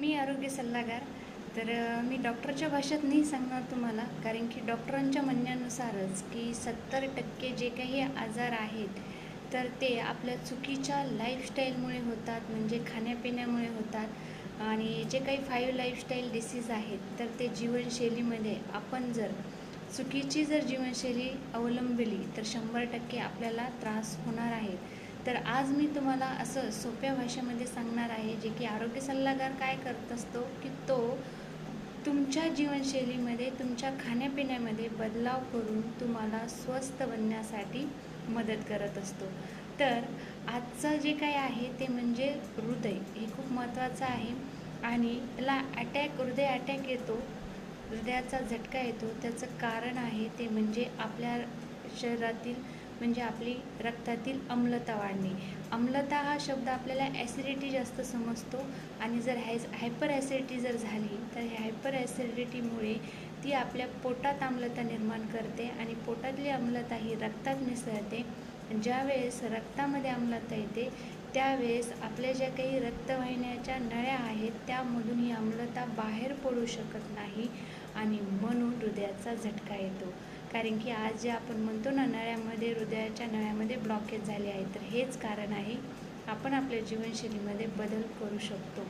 मी आरोग्य सल्लागार. तर मी डॉक्टरच्या भाषेत नाही सांगणार तुम्हाला कारण की डॉक्टरांच्या म्हणण्यानुसारच की सत्तर टक्के जे काही आजार आहेत तर ते आपल्या चुकीच्या लाईफस्टाईलमुळे होतात म्हणजे खाण्यापिण्यामुळे होतात. आणि जे काही फाईव्ह लाईफस्टाईल डिसीज आहेत तर ते जीवनशैलीमध्ये आपण जर चुकीची जर जीवनशैली अवलंबली तर शंभर टक्के आपल्याला त्रास होणार आहे. तर आज मी तुम्हाला असं सोप्या भाषेमध्ये सांगणार आहे जे की आरोग्य सल्लागार काय करत असतो की तो तुमच्या जीवनशैलीमध्ये तुमच्या खाण्यापिण्यामध्ये बदलाव करून तुम्हाला स्वस्थ बनण्यासाठी मदत करत असतो. तर आजचं जे काय आहे ते म्हणजे हृदय. हे खूप महत्त्वाचं आहे. आणि याला अटॅक हृदय अटॅक येतो. हृदयाचा झटका येतो. त्याचं कारण आहे ते म्हणजे आपल्या शरीरातील म्हणजे आपली रक्तातील आम्लता वाढणे. आम्लता हा शब्द आपल्याला ॲसिडिटी जास्त समजतो आणि जर हाय हायपर ॲसिडिटी जर झाली तर ह्या हायपर ॲसिडिटीमुळे ती आपल्या पोटात आम्लता निर्माण करते आणि पोटातली आम्लता ही रक्तात मिसळते. ज्यावेळेस रक्तामध्ये आम्लता येते त्यावेळेस आपल्या ज्या काही रक्तवाहिन्याच्या नळ्या आहेत त्यामधून ही आम्लता बाहेर पडू शकत नाही आणि म्हणून हृदयाचा झटका येतो. कारण की आज जे आपण म्हणतो ना नळ्यामध्ये हृदयाच्या नळ्यामध्ये ब्लॉकेज झाले आहे. तर हेच कारण आहे आपण आपल्या जीवनशैलीमध्ये बदल करू शकतो.